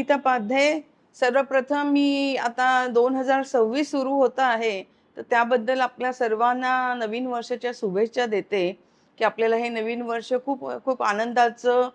अनिता पाध्ये सर्वप्रथम मी आता दोन हजार सव्वीस सुरू होतं आहे. तर त्याबद्दल आपल्या सर्वांना नवीन वर्षाच्या शुभेच्छा देते की आपल्याला हे नवीन वर्ष खूप खूप आनंदाचं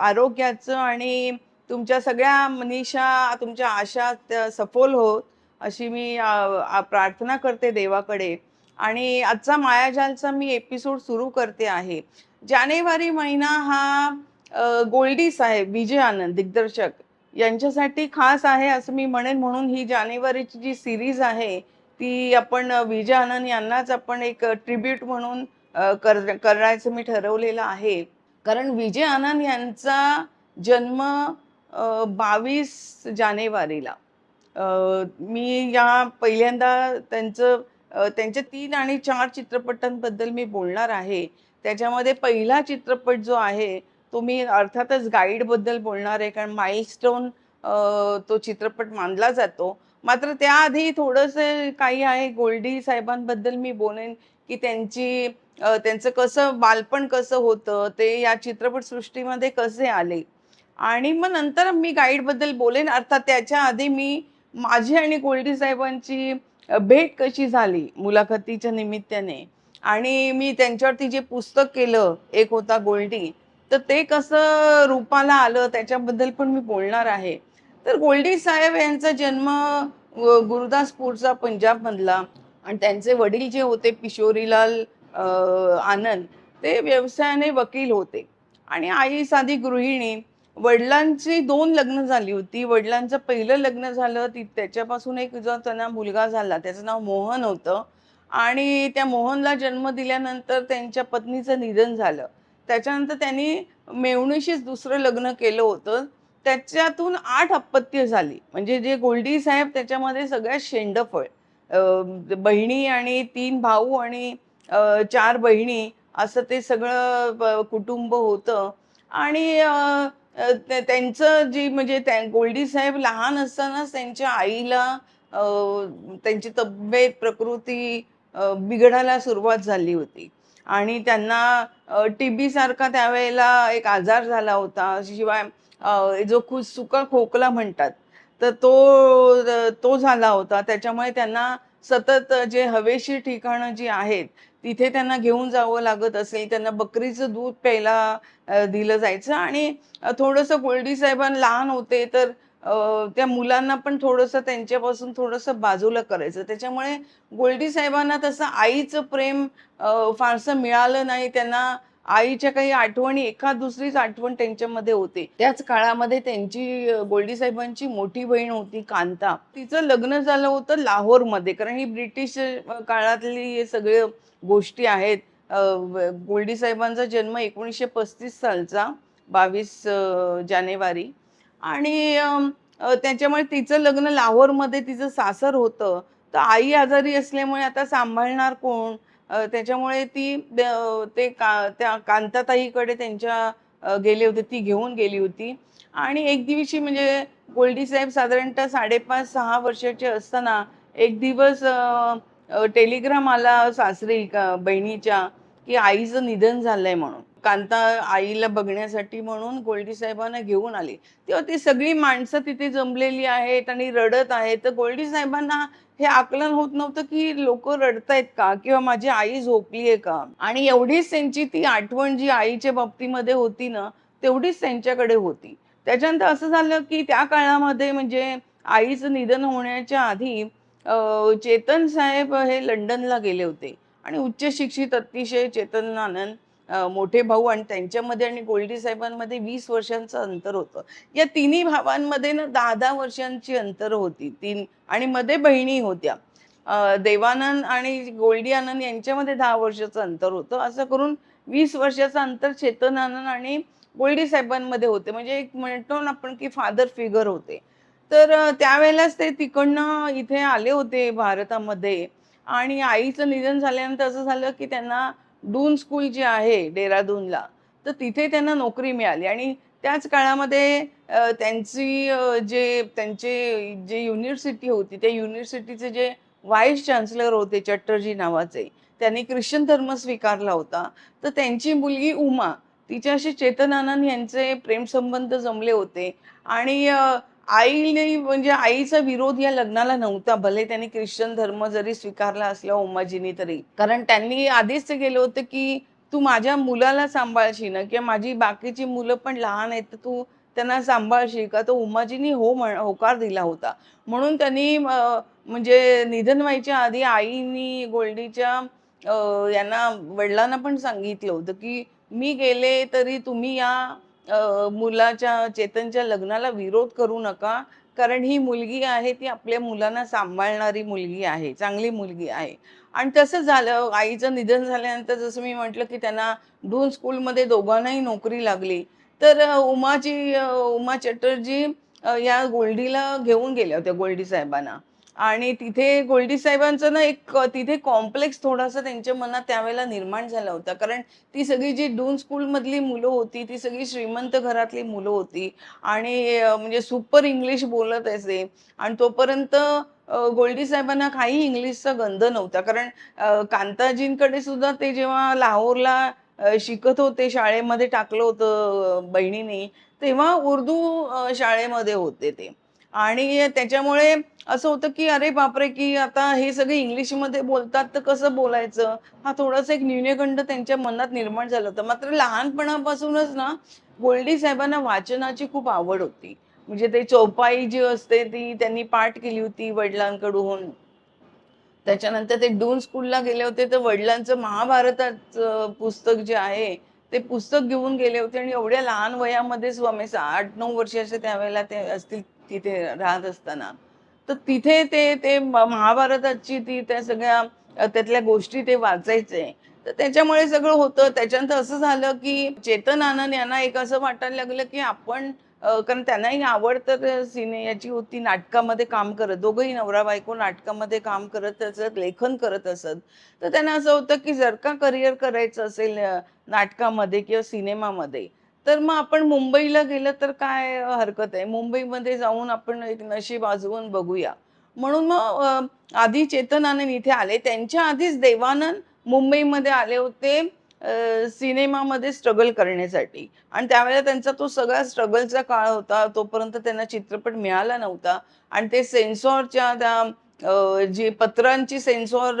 आरोग्याचं आणि तुमच्या सगळ्या मनीषा तुमच्या आशा त्या सफल होत अशी मी प्रार्थना करते देवाकडे. आणि आजचा मायाजालचा मी एपिसोड सुरू करते आहे. जानेवारी महिना हा गोल्डी साहेब विजय आनंद दिग्दर्शक. यांच्यासाठी खास आहे असं मी म्हणेन. म्हणून ही जानेवारीची जी सिरीज आहे ती आपण विजय आनंद यांनाच आपण एक ट्रिब्यूट म्हणून कर करायचं मी ठरवलेलं आहे. कारण विजय आनंद यांचा जन्म बावीस जानेवारीला. मी या पहिल्यांदा त्यांचं त्यांच्या तीन आणि चार चित्रपटांबद्दल मी बोलणार आहे. त्याच्यामध्ये पहिला चित्रपट जो आहे तुम्ही अर्थातच गाईडबद्दल बोलणार आहे कारण माइलस्टोन तो चित्रपट मानला जातो. मात्र त्याआधी थोडंसं काही आहे गोल्डी साहेबांबद्दल मी बोलेन की त्यांची त्यांचं कसं बालपण कसं होतं ते या चित्रपटसृष्टीमध्ये कसे आले? आणि मग नंतर मी गाईडबद्दल बोलेन. अर्थात त्याच्या आधी मी माझी आणि गोल्डी साहेबांची भेट कशी झाली मुलाखतीच्या निमित्ताने? आणि मी त्यांच्यावरती जे पुस्तक केलं एक होता गोल्डी तर ते कसं रूपाला आलं त्याच्याबद्दल पण मी बोलणार आहे. तर गोल्डी साहेब यांचा जन्म गुरुदासपूरचा गुरुदासपूरचा पंजाबमधला आणि त्यांचे वडील जे होते किशोरीलाल आनंद ते व्यवसायाने वकील होते. आणि आई साधी गृहिणी वडिलांची दोन लग्न झाली होती. वडिलांचं पहिलं लग्न झालं ती त्याच्यापासून एक जो त्यांना मुलगा झाला त्याचं नाव मोहन होतं. आणि त्या मोहनला जन्म दिल्यानंतर त्यांच्या पत्नीचं निधन झालं. त्याच्यानंतर त्यांनी मेवणीशीच दुसरं लग्न केलं होतं. त्याच्यातून आठ अपत्य झाली. म्हणजे जे गोल्डी साहेब त्याच्यामध्ये सगळ्यात शेंडफळ. बहिणी आणि तीन भाऊ आणि चार बहिणी असं ते सगळं कुटुंब होतं. आणि त्यांचं जी म्हणजे त्या गोल्डी साहेब लहान असतानाच त्यांच्या आईला त्यांची तब्येत प्रकृती बिघडायला सुरुवात झाली होती. आणि त्यांना टी बी सारखा त्यावेळेला एक आजार झाला होता शिवाय जो खूप सुका खोकला म्हणतात तर तो तो झाला होता. त्याच्यामुळे त्यांना सतत जे हवेशीर ठिकाणं जी आहेत तिथे त्यांना घेऊन जावं लागत असेल त्यांना बकरीचं दूध प्यायला दिलं जायचं. आणि थोडंसं गोल्डी साहेबां लहान होते तर त्या मुलांना पण थोडंसं त्यांच्यापासून थोडंसं बाजूला करायचं. त्याच्यामुळे गोल्डी साहेबांना तसं आईचं प्रेम फारसं मिळालं नाही. त्यांना आईच्या काही आठवणी एखाद दुसरीच आठवण त्यांच्यामध्ये होते. त्याच काळामध्ये त्यांची गोल्डी साहेबांची मोठी बहीण होती कांता. तिचं लग्न झालं होतं लाहोरमध्ये. कारण ही ब्रिटिश काळातली हे सगळे गोष्टी आहेत. गोल्डी साहेबांचा जन्म एकोणीसशे पस्तीस सालचा बावीस जानेवारी. आणि त्याच्यामुळे तिचं लग्न लाहोरमध्ये तिचं सासर होतं. तर आई आजारी असल्यामुळे आता सांभाळणार कोण? त्याच्यामुळे ती ते का त्या कांताताईकडे त्यांच्या गेले होते ती घेऊन गेली होती. आणि एक दिवशी म्हणजे गोल्डी साहेब साधारणतः साडेपाच सहा वर्षाचे असताना एक दिवस टेलिग्राम आला सासरी का- बहिणीच्या की आईचं निधन झालंय म्हणून. कांता आईला बघण्यासाठी म्हणून गोल्डी साहेबांना घेऊन आली. तेव्हा ती सगळी माणसं तिथे जमलेली आहेत आणि रडत आहेत. तर गोल्डी साहेबांना हे आकलन होत नव्हतं की लोक रडतायत का किंवा माझी आई झोपली आहे का? आणि एवढीच त्यांची ती आठवण जी आईच्या बाबतीमध्ये होती ना तेवढीच त्यांच्याकडे होती. त्याच्यानंतर असं झालं की त्या काळामध्ये म्हणजे आईचं निधन होण्याच्या आधी चेतन साहेब हे लंडनला गेले होते. आणि उच्च शिक्षित अतिशय चेतन आनंद मोठे भाऊ आणि त्यांच्यामध्ये आणि गोल्डी साहेबांमध्ये वीस वर्षांचं अंतर होतं. या तिन्ही भावांमध्ये ना दहा दहा वर्षांची अंतर होती. तीन आणि मध्ये बहिणी होत्या. देवानंद आणि गोल्डी आनंद यांच्यामध्ये दहा वर्षाचं अंतर होतं. असं करून वीस वर्षाचं अंतर चेतन आनंद आणि गोल्डी साहेबांमध्ये होते. म्हणजे एक म्हणतो ना आपण की फादर फिगर होते. तर त्यावेळेलाच ते तिकडनं इथे आले होते भारतामध्ये. आणि आईचं निधन झाल्यानंतर असं झालं की त्यांना डून स्कूल जी आहे डेहराडूनला तर तिथे त्यांना नोकरी मिळाली. आणि त्याच काळामध्ये त्यांची जे त्यांचे जे युनिव्हर्सिटी होती त्या युनिव्हर्सिटीचे जे व्हाईस चान्सलर होते चटर्जी नावाचे त्यांनी ख्रिश्चन धर्म स्वीकारला होता. तर त्यांची मुलगी उमा तिच्याशी चेतनानंद यांचे प्रेमसंबंध जमले होते. आणि आईने म्हणजे आईचा विरोध या लग्नाला नव्हता. भले त्यांनी ख्रिश्चन धर्म जरी स्वीकारला असला उमाजीनी तरी. कारण त्यांनी आधीच ते गेले होते की तू माझ्या मुलाला सांभाळशी ना किंवा माझी बाकीची मुलं पण लहान आहेत तर तू त्यांना सांभाळशी का? तो उमाजीनी हो म्हण होकार दिला होता. म्हणून त्यांनी म्हणजे निधन व्हायच्या आधी आईनी गोल्डीच्या यांना वडिलांना पण सांगितलं होतं की मी गेले तरी तुम्ही या मुलाच्या चेतनच्या लग्नाला विरोध करू नका. कारण ही मुलगी आहे ती आपल्या मुलांना सांभाळणारी मुलगी आहे चांगली मुलगी आहे. आणि तसं झालं आईचं निधन झाल्यानंतर जसं मी म्हटलं की त्यांना दोन स्कूलमध्ये दोघांनाही नोकरी लागली. तर उमाची उमाजी उमा चटर्जी या गोल्डीला घेऊन गेल्या होत्या गोल्डी साहेबांना. आणि तिथे गोल्डी साहेबांचं ना एक तिथे कॉम्प्लेक्स थोडासा त्यांच्या मनात त्यावेळेला निर्माण झाला होता. कारण ती सगळी जी डून स्कूलमधली मुलं होती ती सगळी श्रीमंत घरातली मुलं होती. आणि म्हणजे सुपर इंग्लिश बोलत असे. आणि तोपर्यंत गोल्डी साहेबांना काही इंग्लिशचा गंध नव्हता. कारण कांताजींकडे सुद्धा ते जेव्हा लाहोरला शिकत होते शाळेमध्ये टाकलं होतं बहिणीने तेव्हा उर्दू शाळेमध्ये होते ते. आणि त्याच्यामुळे असं होतं की अरे बापरे की आता हे सगळे इंग्लिशमध्ये बोलतात तर कसं बोलायचं? हा थोडासा एक न्यूनगंड त्यांच्या मनात निर्माण झाला होता. मात्र लहानपणापासूनच ना गोल्डी साहेबांना वाचनाची खूप आवड होती. म्हणजे ते चौपाई जी असते ती त्यांनी पाठ केली होती वडिलांकडून. त्याच्यानंतर ते डून स्कूलला गेले होते तर वडिलांचं महाभारताचं पुस्तक जे आहे ते पुस्तक घेऊन गेले होते आणि एवढ्या लहान वयामध्ये स्वामी आठ नऊ वर्षाचे त्यावेळेला ते असतील तिथे राहत असताना. तर तिथे ते ते महाभारताची ती त्या सगळ्या त्यातल्या गोष्टी ते वाचायचे. तर त्याच्यामुळे सगळं होतं. त्याच्यानंतर असं झालं की चेतन आनंद यांना एक असं वाटायला लागलं की आपण कारण त्यांनाही आवड तर सिने याची होती नाटकामध्ये काम करत. दोघंही नवरा बायको नाटकामध्ये काम करत असत लेखन करत असत. तर त्यांना असं होतं की जर का करिअर करायचं असेल नाटकामध्ये किंवा सिनेमामध्ये तर मग आपण मुंबईला गेलं तर काय हरकत आहे? मुंबईमध्ये जाऊन आपण एक नशीब आजवून बघूया. म्हणून मग आधी चेतनानंद इथे आले. त्यांच्या आधीच देवानंद मुंबईमध्ये आले होते. सिनेमामध्ये स्ट्रगल करण्यासाठी. आणि त्यावेळेला त्यांचा तो सगळा स्ट्रगलचा काळ होता तोपर्यंत त्यांना चित्रपट मिळाला नव्हता. आणि ते सेन्सॉरच्या त्या जे पत्रांची सेन्सॉर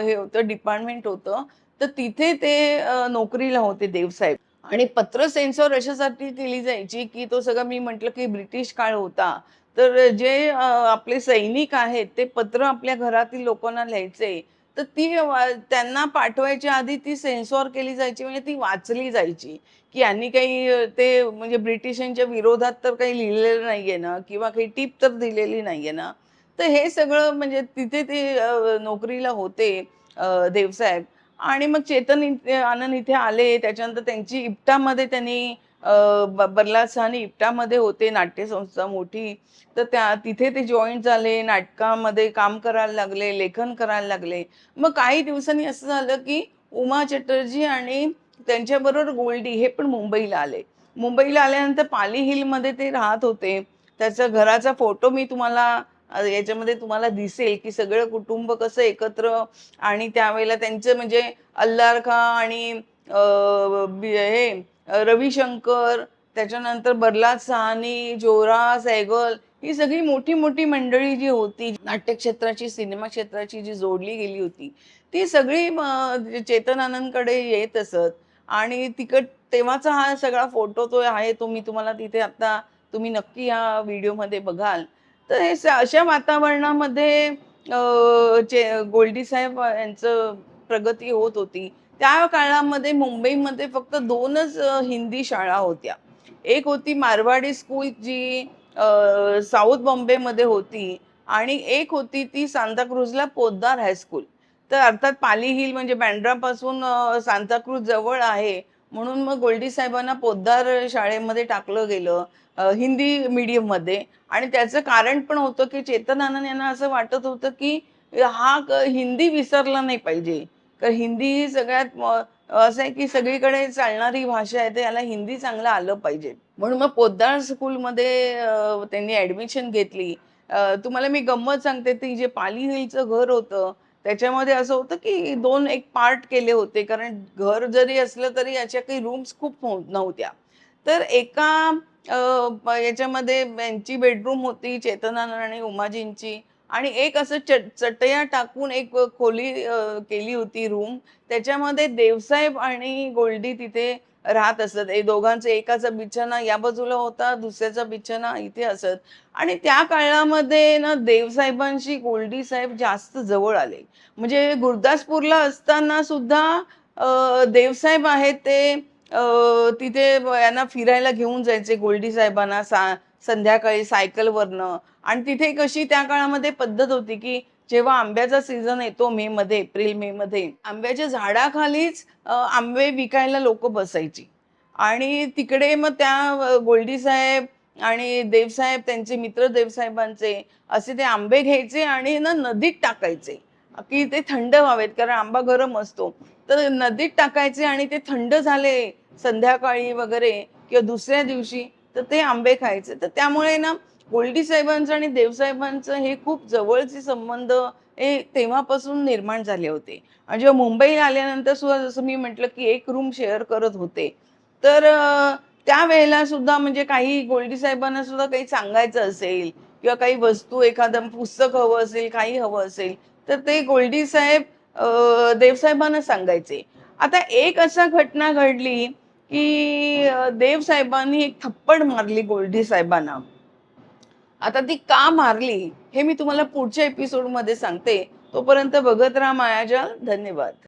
हे होतं डिपार्टमेंट होतं तर तिथे ते नोकरीला होते देवसाहेब. आणि पत्र सेन्सॉर अशासाठी केली जायची की तो सगळं मी म्हटलं की ब्रिटिश काळ होता. तर जे आपले सैनिक आहेत ते पत्र आपल्या घरातील लोकांना लिहायचे. तर ती त्यांना पाठवायच्या आधी ती सेन्सॉर केली जायची म्हणजे ती वाचली जायची. की यांनी काही ते म्हणजे ब्रिटिशांच्या विरोधात तर काही लिहिलेलं नाहीये ना किंवा काही टीप तर दिलेली नाहीये ना. तर हे सगळं म्हणजे तिथे ते नोकरीला होते देवसाहेब. आणि मग चेतन आनंद इथे आले. त्याच्यानंतर त्यांची इप्टामध्ये त्यांनी अ, ब- साहनी इप्टामध्ये होते नाट्यसंस्था मोठी. तर त्या तिथे ते जॉईन झाले नाटकामध्ये काम करायला लागले लेखन करायला लागले. मग काही दिवसांनी असं झालं की उमा चटर्जी आणि त्यांच्याबरोबर गोल्डी हे पण मुंबईला आले. मुंबईला आल्यानंतर पाली हिलमध्ये ते राहत होते. त्याचा घराचा फोटो मी तुम्हाला याच्यामध्ये तुम्हाला दिसेल की सगळं कुटुंब कसं एकत्र आणि त्यावेळेला त्यांचं म्हणजे अल्लारखा आणि बी- हे रविशंकर त्याच्यानंतर बर्लाद सहानी जोरा सैगल ही सगळी मोठी मोठी मंडळी जी होती नाट्य क्षेत्राची सिनेमा क्षेत्राची जी जोडली गेली होती ती सगळी म, चेतन आनंदकडे येत असत. आणि तिकड तेव्हाचा हा सगळा फोटो तो आहे तो मी तुम्हाला तिथे आता तुम्ही नक्की या व्हिडिओमध्ये बघाल. तर हे अशा वातावरणामध्ये चे गोल्डी साहेब यांचं प्रगती होत होती. त्या काळामध्ये मुंबईमध्ये फक्त दोनच हिंदी शाळा होत्या. एक होती मारवाडी स्कूल जी साऊथ बॉम्बेमध्ये होती आणि एक होती ती सांताक्रूजला पोद्दार हायस्कूल तर अर्थात पाली हिल म्हणजे बँड्रापासून सांताक्रूज जवळ आहे म्हणून मग गोल्डी साहेबांना पोद्दार शाळेमध्ये टाकलं गेलं हिंदी मीडियममध्ये. आणि त्याचं कारण पण होतं की चेतन आनंद यांना असं वाटत होतं की हा हिंदी विसरला नाही पाहिजे. कारण हिंदी ही सगळ्यात असं आहे की सगळीकडे चालणारी भाषा आहे तर याला हिंदी चांगलं आलं पाहिजे. म्हणून मग पोद्दार स्कूलमध्ये त्यांनी ऍडमिशन घेतली. तुम्हाला मी गंमत सांगते ती जे पाली हिलचं घर होतं त्याच्यामध्ये असं होतं की दोन एक पार्ट केले होते कारण घर जरी असलं तरी याच्या काही रूम्स खूप नव्हत्या. तर एका याच्यामध्ये यांची बेडरूम होती चेतना आणि उमाजींची. आणि एक असं चट चटया टाकून एक खोली केली होती रूम त्याच्यामध्ये देवसाहेब आणि गोल्डी तिथे राहत असत. हे दोघांचं एकाचा बिछाना या बाजूला होता दुसऱ्याचा बिछाना इथे असत. आणि त्या काळामध्ये ना देवसाहेबांशी गोल्डी साहेब जास्त जवळ आले. म्हणजे गुरदासपूरला असताना सुद्धा देवसाहेब आहेत ते तिथे यांना फिरायला घेऊन जायचे गोल्डी साहेबांना सा संध्याकाळी सायकलवरनं आणि तिथे कशी त्या काळामध्ये पद्धत होती की जेव्हा आंब्याचा सीझन येतो मे मध्ये एप्रिल मे मध्ये आंब्याच्या झाडाखालीच आंबे विकायला लोक बसायची. आणि तिकडे मग त्या गोल्डीसाहेब गोल्डी साहेब आणि देवसाहेब त्यांचे मित्र देवसाहेबांचे असे ते आंबे घ्यायचे आणि ना नदीत टाकायचे. की ते थंड व्हावेत कारण आंबा गरम असतो. तर नदीत टाकायचे आणि ते थंड झाले संध्याकाळी वगैरे किंवा दुसऱ्या दिवशी तर ते आंबे खायचे. तर त्यामुळे ना गोल्डी साहेबांचं आणि देवसाहेबांचं हे खूप जवळचे संबंध हे तेव्हापासून निर्माण झाले होते. आणि जेव्हा मुंबईला आल्यानंतर सुद्धा जसं मी म्हटलं की एक रूम शेअर करत होते. तर त्यावेळेला सुद्धा म्हणजे काही गोल्डी साहेबांना सुद्धा काही सांगायचं असेल किंवा काही वस्तू एखादं पुस्तक हवं असेल काही हवं असेल तर ते गोल्डी साहेब देवसाहेबांना सांगायचे. आता एक असा घटना घडली की देव साहेबांनी एक थप्पड मारली गोल्डी साहेबांना. आता ती का मारली हे मी तुम्हाला पुढच्या एपिसोडमध्ये सांगते. तोपर्यंत बघत राहा मायाजाल धन्यवाद.